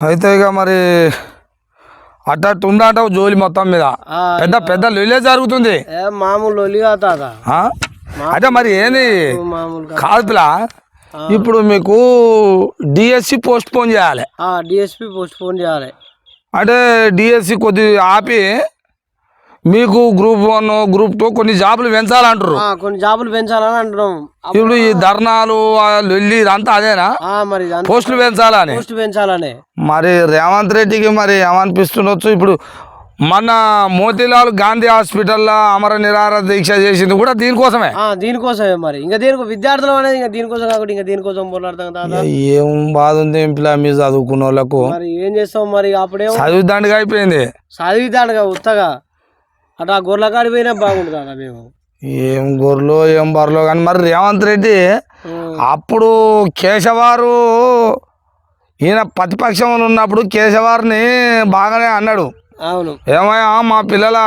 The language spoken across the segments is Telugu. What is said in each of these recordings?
అయితే ఇక మరి అట్టట్టు ఉందంటావు జోలి మొత్తం మీద? పెద్ద పెద్ద లొల్లే జరుగుతుంది. మామూలు? అంటే మరి ఏంది? మామూలుగా కాదు పిల్ల ఇప్పుడు మీకు డిఎస్సి పోస్ట్ పోన్ చేయాలి. డిఎస్పి పోస్ట్ పోన్ చేయాలి. అంటే డిఎస్సి కొద్ది ఆపి మీకు గ్రూప్ వన్ గ్రూప్ టూ కొన్ని జాబులు పెంచాలంటారు. కొన్ని జాబులు పెంచాలని అంటున్నాం. అప్పుడు- ఇప్పుడు ఈ ధర్నాలు లొల్లి ఇదంతా అదేనా? మరి పోస్టులు పెంచాలని. పోస్ట్ పెంచాలని. మరి రేవంత్ రెడ్డికి మరి ఏమనిపిస్తుండొచ్చు? ఇప్పుడు మొన్న మోతీలాల్ గాంధీ హాస్పిటల్లో అమర నిరాహార దీక్ష చేసింది కూడా దీనికోసమే. దీనికోసమే మరి. ఇంకా దీనికి విద్యార్థులు అనేది ఇంకా దీనికోసం కాకుండా ఇంకా దీనికోసం పోరాడతాం ఏం బాధ ఉంది ఎంపిలా మీరు చదువుకున్న వాళ్ళకు మరి ఏం చేస్తాం మరి? అప్పుడేమో చదువుదండగా అయిపోయింది. చదివితాడుగా ఉత్తగా. అటు ఆ గొర్రెల కాడి పోయినా బాగుంటుంది మేము. ఏం గొర్రెలు ఏం బర్రెలు కానీ మరి రేవంత్ రెడ్డి. అప్పుడు కేశవారు ఈయన ప్రతిపక్షంలో ఉన్నప్పుడు కేశవారిని బాగానే అన్నాడు. అవును. ఏమయ్యా మా పిల్లల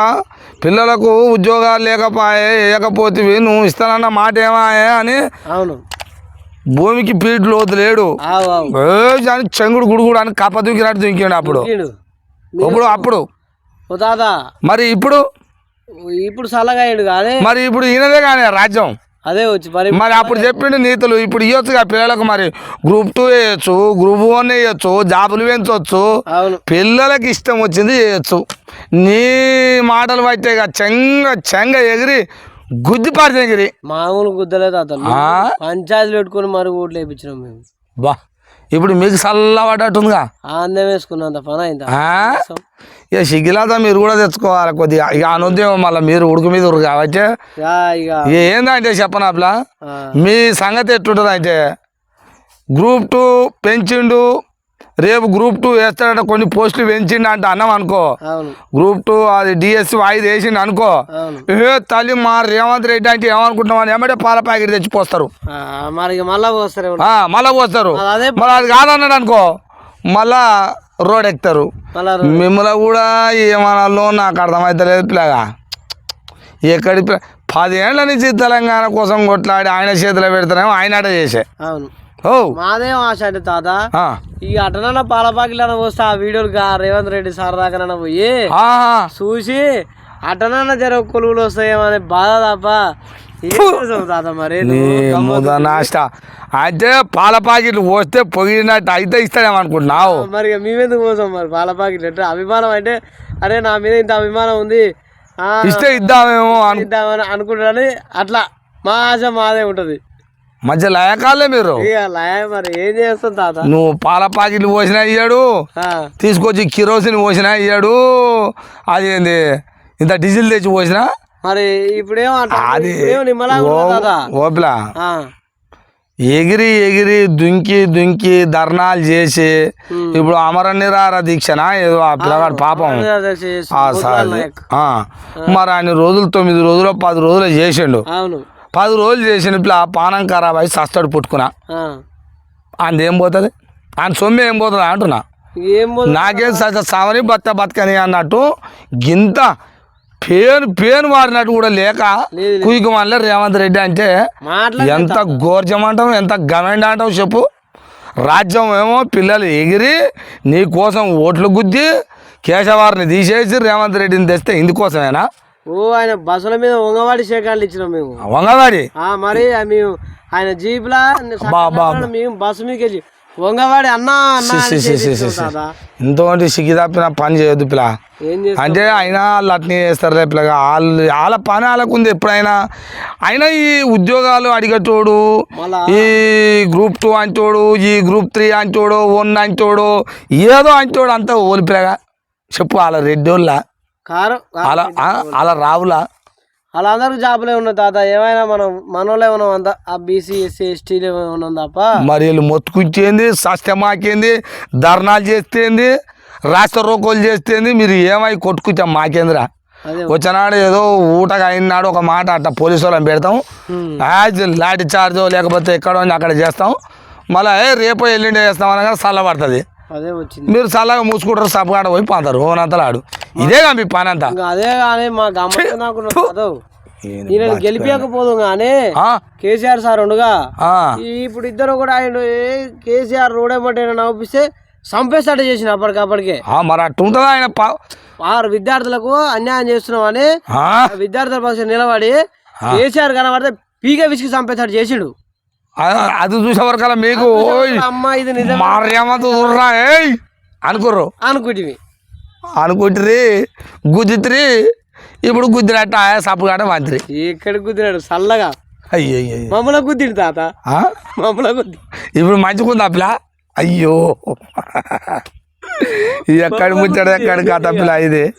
పిల్లలకు ఉద్యోగాలు లేకపోయే వేయకపోతే నువ్వు ఇస్తానన్న మాట ఏమాయే అని అవును. భూమికి పీటు లోతు లేడు. అని చెంగుడు గుడుగుడు అని కప్ప దూకినట్టు దుంకిండు అప్పుడు. ఇప్పుడు అప్పుడు. మరి ఇప్పుడు ఇప్పుడు చల్లగా అయ్యాడు కానీ మరి ఇప్పుడు ఈయనదే కానీ రాజ్యం. అదే వచ్చి మరి మరి అప్పుడు చెప్పిండు నీతులు ఇప్పుడు ఇవ్వచ్చుగా పిల్లలకు మరి. గ్రూప్ టూ వేయచ్చు గ్రూప్ వన్ వేయచ్చు జాబులు పెంచవచ్చు పిల్లలకి ఇష్టం వచ్చింది చేయొచ్చు. నీ మాటలు పట్టే ఇక చెంగ చెంగ ఎగిరి గుద్దిపాడు ఎగిరి. మామూలు గుద్దలే తాత ఆ? పంచాయతీలు పెట్టుకుని మరి ఓట్లు వేయించినాం మేము. బా. ఇప్పుడు మీకు చల్ల పడ్డట్టుందిగా ఆనందం వేసుకున్నంత పని అయిందా? ఇక సిగ్గిలాత మీరు కూడా తెచ్చుకోవాలి కొద్దిగా. ఇక అనుద్యం మళ్ళీ మీరు ఉడుకు మీద ఉరుకు కాబట్టి. ఇక. ఏందంటే చెప్పనాప్లా ఆ, మీ సంగతి ఎట్టుంటుంది అంటే గ్రూప్ టూ పెంచిండు రేపు గ్రూప్ టూ వేస్తాడంటే కొన్ని పోస్టులు పెంచిండు అంటే అన్నాం అనుకో. గ్రూప్ టూ అది డిఎస్సి వాయిదా వేసిండు అనుకో. ఏ తల్లి మా రేవంత్ రెడ్డి అంటే ఏమనుకుంటున్నాం అని ఏమంటే పాల ప్యాకెట్ తెచ్చిపోస్తారు మళ్ళా పోస్తారు మళ్ళీ అది కాదన్నాడు అనుకో. మళ్ళా రోడ్ ఎక్కుతారు. మిమ్మల్ని కూడా ఏమనాలో నాకు అర్థమవుతలేదు పిల్లగా. ఎక్కడి పదేళ్ళ నుంచి తెలంగాణ కోసం కొట్లాడి ఆయన చేతిలో పెడతానేమో ఆయన అట చేసే. అవును. మాదేం ఆశ అంటే తాత. ఈ అటనన్న పాలపాకిలన వస్తే ఆ వీడియోలు రేవంత్ రెడ్డి సార్ దాకా పోయి. చూసి అటనన్న జర కొలువులు వస్తాయేమనే బాధ తప్ప అయితే పాల ప్యాకెట్లు పోస్తే పొగిడినట్టు అయితే ఇస్తాడేమో అనుకుంటున్నావు మరి మేమెందుకు పోసాం మరి పాల అంటే అభిమానం అంటే అరే నా మీద ఇంత అభిమానం ఉంది. ఆ, ఇస్తే ఇద్దామేమో అను ఇద్దామని అనుకుంటారని అట్లా మా ఆశ మాదే ఉంటది. మధ్య లయకాలే మీరు. ఏం చేస్తాం తాత? నువ్వు పాల ప్యాకెట్లు పోసినా ఇయ్యాడు తీసుకొచ్చి కిరోసిన్ పోసినా ఇయ్యాడు. అది ఏంది ఇంత డీజిల్ తెచ్చి పోసినా? మరి అది ఓపిలా. ఎగిరి ఎగిరి దుంకి దుంకి ధర్నాలు చేసి ఇప్పుడు అమర నిరాహార దీక్షనా? ఏదో ఆ పిల్లగాడు పాపం. మరి ఆయన రోజులు తొమ్మిది రోజులు పది రోజులు చేసిండు. అవును. పది రోజులు చేసిన పిల్ల పానం ఖరాబ్ అయి సస్తాడు పుట్టుకున్నా. ఆయన ఏం పోతుంది? ఆయన సొమ్ము ఏం పోతుంది అంటున్నా. నాకేం స- సావని బత్త బతకని అన్నట్టు గింత పేను పేను వాడినట్టు కూడా లేక మళ్ళీ రేవంత్ రెడ్డి అంటే ఎంత గోర్జం అంటావు ఎంత గమెండ్ అంటావు చెప్పు. రాజ్యం ఏమో పిల్లలు ఎగిరి నీ కోసం ఓట్లు గుద్ది కేశవారిని తీసేసి రేవంత్ రెడ్డిని తెస్తే ఇందుకోసమేనా? ఓ ఆయన బస్సుల మీద వంగవాడి శేఖాలు ఇచ్చినాం మేము. వంగవాడి? ఆ మరి మేము ఆయన జీప్లా మేము బస్సు మీదకి వెళ్ళి వంగవాడి అన్న. ఇంతోటి సిగ్గి తప్పిన పని చేయొద్దు పిల్ల. అంటే అయినా వాళ్ళు అట్నే చేస్తారు పిల్లగా వాళ్ళు వాళ్ళ పని వాళ్ళకు ఉంది ఎప్పుడైనా. అయినా ఈ ఉద్యోగాలు అడిగేటోడు ఈ గ్రూప్ టూ అంటోడు ఈ గ్రూప్ త్రీ అంటోడు వన్ అంటోడు ఏదో అంటోడు అంతా ఓలిపిలగా చెప్పు వాళ్ళ రెడ్డోళ్ళ. ఆ, వాళ్ళ రావులా? వాళ్ళందరికీ జాబులే ఉన్నాయి తాత. ఏమైనా మనం మనోళ్ళే ఉన్నాం అంత ఆ బీసీ ఎస్సీ ఎస్టీలే ఉన్నాం తప్ప మరి వీళ్ళు మొత్తుకుంటేంది సస్యమాకేంది ధర్నాలు చేస్తేంది రాష్ట్ర రోకోలు చేస్తేంది మీరు ఏమై కొట్టుకుంటాం మాకేంద్రా? అదే వచ్చినాడు ఏదో ఊటగా అయినాడు ఒక మాట అట్ట పోలీసు వాళ్ళని పెడతాం. యాజ్ లాఠీ చార్జో లేకపోతే ఎక్కడో అక్కడ చేస్తాం. మళ్ళీ రేపో ఎల్లుండి చేస్తాం అనగా చల్లబడుతుంది. అదే వచ్చింది. మీరు చల్లగా మూసుకుంటారు సబ్బుగాడ పోయి పోతారు. ఓనంతలాడు. ఇదేగా మీ పని అంతా అదే కానీ మా ఈయన గెలిపించకపోదు కానీ? కేసీఆర్ సార్ ఉండగా. ఇప్పుడు ఇద్దరు కూడా ఆయన కేసీఆర్ రోడ్ ఏమంటే నవ్విస్తే చంపేస్తాడు చేసిన అప్పటికప్పటికే. మరి అట్టుంటుందా ఆయన వారు విద్యార్థులకు అన్యాయం చేస్తున్నామని విద్యార్థుల పక్షం నిలబడి కేసీఆర్ కనబడితే పీక విసికి చంపేస్తాడు చేసిండు. అది చూసే వరకల్లా మీకు మార్యమత చూడరా ఏయ్ అనుకోర్రు. అనుకుంటివి. అనుకుంటురి గుద్దితిరి ఇప్పుడు గుద్దినట్ట సప్పుడు కాట మంత్రి ఎక్కడ కుదిరాడు చల్లగా. అయ్యో మమ్మల్ని కుద్దిండు తాత. మమ్మల్ని కుద్ది ఇప్పుడు మంచిగుంది అప్లా అయ్యో. ఎక్కడి ముచ్చాడు ఎక్కడి కథ పిల్ల ఇది?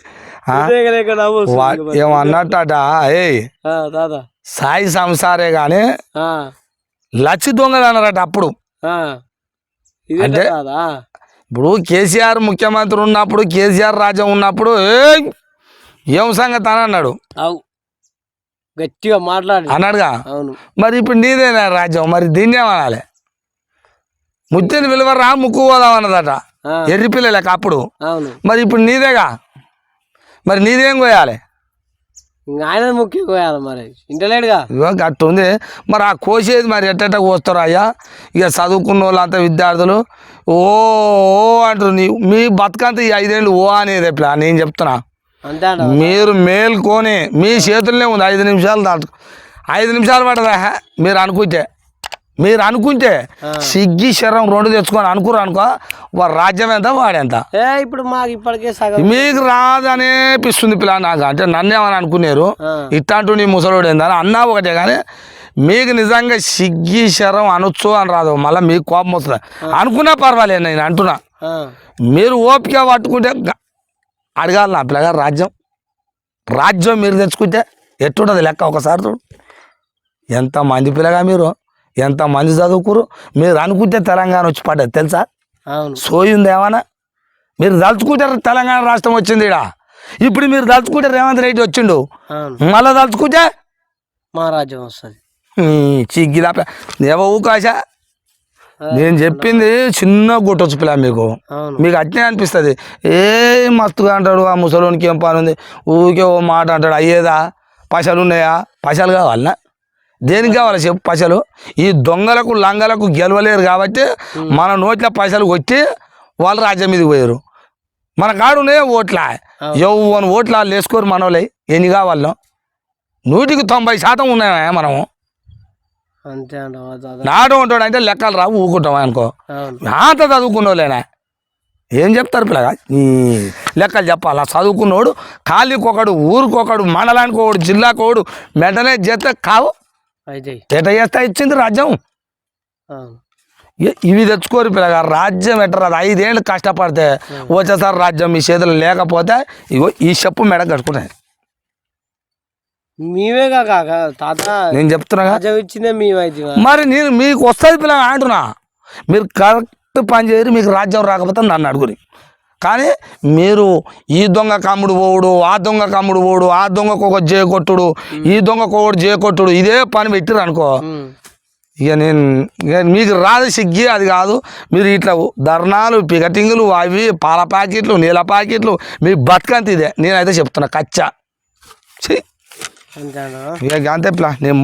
ఆ? లేక నవ్వు వస్తుంది. వా- ఏమో అన్నట్టట ఏయ్. ఆ, తాత. సాయి సంసారే కానీ లచ్చి దొంగలు అన్నారట అప్పుడు. అంటే- ఇప్పుడు కేసీఆర్ ముఖ్యమంత్రి ఉన్నప్పుడు కేసీఆర్ రాజ్యం ఉన్నప్పుడు ఏం సంగతి అని అన్నాడు. గట్టిగా మాట్లాడి. అన్నాడుగా? మరి ఇప్పుడు నీదేనా రాజ్యం? మరి దీన్ని ఏమనాలి? ముత్తిని విలువరా ముక్కు పోదాం అన్నదట. ఎర్రి పిల్లలకి అప్పుడు. మరి ఇప్పుడు నీదేగా? మరి నీదేం కోయాలి ఆయన ముఖ్యం పోయాలి మరి. ఇంటలేడుగా? ఉంది మరి ఆ కోసేది మరి ఎట్టెట్ట కోస్తారు అయ్యా? ఇక చదువుకున్న వాళ్ళంతా విద్యార్థులు ఓ ఓ అంటారు మీ బతుకంతా ఈ ఐదేళ్ళు ఓ అనేది ఎట్లా? నేను చెప్తున్నా. మీరు మేల్కొని మీ చేతుల్లోనే ఉంది. ఐదు నిమిషాలు దాటు ఐదు నిమిషాలు పడదా? మీరు అనుకుంటే. మీరు అనుకుంటే సిగ్గి శరం రెండు తెచ్చుకొని అనుకురు అనుకో వాడు రాజ్యం ఎంత వాడెంత ఏ ఇప్పుడు మాకు ఇప్పటికే సగం. మీకు రాదనేపిస్తుంది పిల్ల నాకు. అంటే నన్ను ఏమని అనుకున్నారు? ఇట్లాంటి నీ ముసలోడు ఏందని అన్నా ఒకటే కానీ మీకు నిజంగా సిగ్గి శరం అనొచ్చు అని రాదు. మళ్ళీ మీకు కోపం వస్తుంది. అనుకున్నా పర్వాలేదు నేను అంటున్నా. మీరు ఓపిక పట్టుకుంటే అడగాలి నా పిల్లగా రాజ్యం. రాజ్యం మీరు తెచ్చుకుంటే ఎట్టుంటుంది లెక్క ఒకసారి చూడు. ఎంతమంది పిల్లగా మీరు? ఎంతమంది చదువుకురు మీరు అనుకుంటే తెలంగాణ వచ్చి పడ్డది తెలుసా? అవును. సోయి ఉంది ఏమన్నా? మీరు తలుచుకుంటే తెలంగాణ రాష్ట్రం వచ్చింది ఇడ ఇప్పుడు మీరు తలుచుకుంటే రేవంత్ రెడ్డి వచ్చిండు. మళ్ళీ తలుచుకుంటే? మా రాజ్యం వస్తుంది చిగ్గిదా ఏవో ఊకాశ? నేను చెప్పింది చిన్న గుట్టొచ్చు పిల్ల మీకు మీకు అట్నే అనిపిస్తుంది. ఏ మస్తుగా అంటాడు ఆ ముసలోనికి ఏం పని ఉంది ఊరికే ఓ మాట అంటాడు అయ్యేదా? పైసలు ఉన్నాయా పైసలు కావాలనా? దేనికి కావాలి చెప్పు? పైసలు. ఈ దొంగలకు లంగలకు గెలవలేరు కాబట్టి మన నోట్ల పైసలు కొట్టి వాళ్ళు రాజ్యం మీదకి పోయారు. మన కాడునే ఓట్ల. ఎవరు ఓట్ల వాళ్ళు వేసుకోరు మన వాళ్ళే ఎన్ని కావాలో. నూటికి తొంభై శాతం ఉన్నాయా మనము? నాడు ఉంటాడు అంటే లెక్కలు రావు ఊకుంటాం అనుకో. అంత చదువుకున్నోళ్ళేనా? ఏం చెప్తారు పిల్లగా? ఈ లెక్కలు చెప్పాలా? చదువుకున్నోడు ఖాళీకొకడు ఊరికొకడు మండలానికి ఒకడు జిల్లాకు ఒకడు వెంటనే చేస్తే కావు. ఎట చేస్తా ఇచ్చింది రాజ్యం. ఇవి తెచ్చుకోరు పిల్లగా రాజ్యం ఎట్టరాదు ఐదేళ్ళు కష్టపడితే వచ్చేసారి రాజ్యం మీ చేతులు లేకపోతే ఇగో ఈ చెప్పు మెడ కట్టుకున్నాయి మేమే కాక తాత నేను చెప్తున్నాగా రాజ్యం ఇచ్చిందే మేమైతే మరి నేను మీకు వస్తుంది పిల్లగా అంటున్నా. మీరు కరెక్ట్ పని చేయరు మీకు రాజ్యం రాకపోతే నన్ను అడుగురి. కానీ మీరు ఈ దొంగ కమ్ముడు పోవుడు ఆ దొంగ కమ్ముడు పోవుడు ఆ దొంగకు ఒక జే కొట్టుడు ఈ దొంగకు ఒకటి జే కొట్టుడు ఇదే పని పెట్టిరు అనుకో. ఇక నేను మీకు రాదు సిగ్గి అది కాదు. మీరు ఇట్లా ధర్నాలు పికటింగులు అవి పాల ప్యాకెట్లు నీళ్ళ ప్యాకెట్లు మీ బతుకంత ఇదే. నేనైతే చెప్తున్నా కచ్చా. అంతే పిల్ల నేను